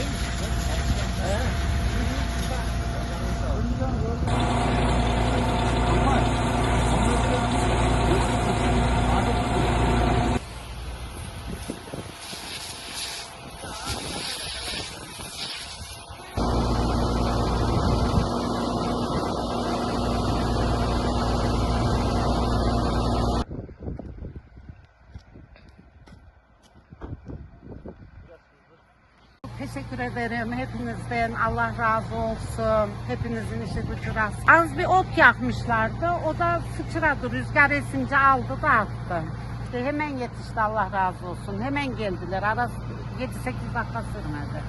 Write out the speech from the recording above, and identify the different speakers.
Speaker 1: things. Teşekkür ederim hepinizden. Allah razı olsun. Hepinizin işi gücü rast. Az bir ot yakmışlardı. O da sıçradı. Rüzgar esince aldı da attı. İşte hemen yetişti Allah razı olsun. Hemen geldiler. Arası 7-8 dakika sürmedi.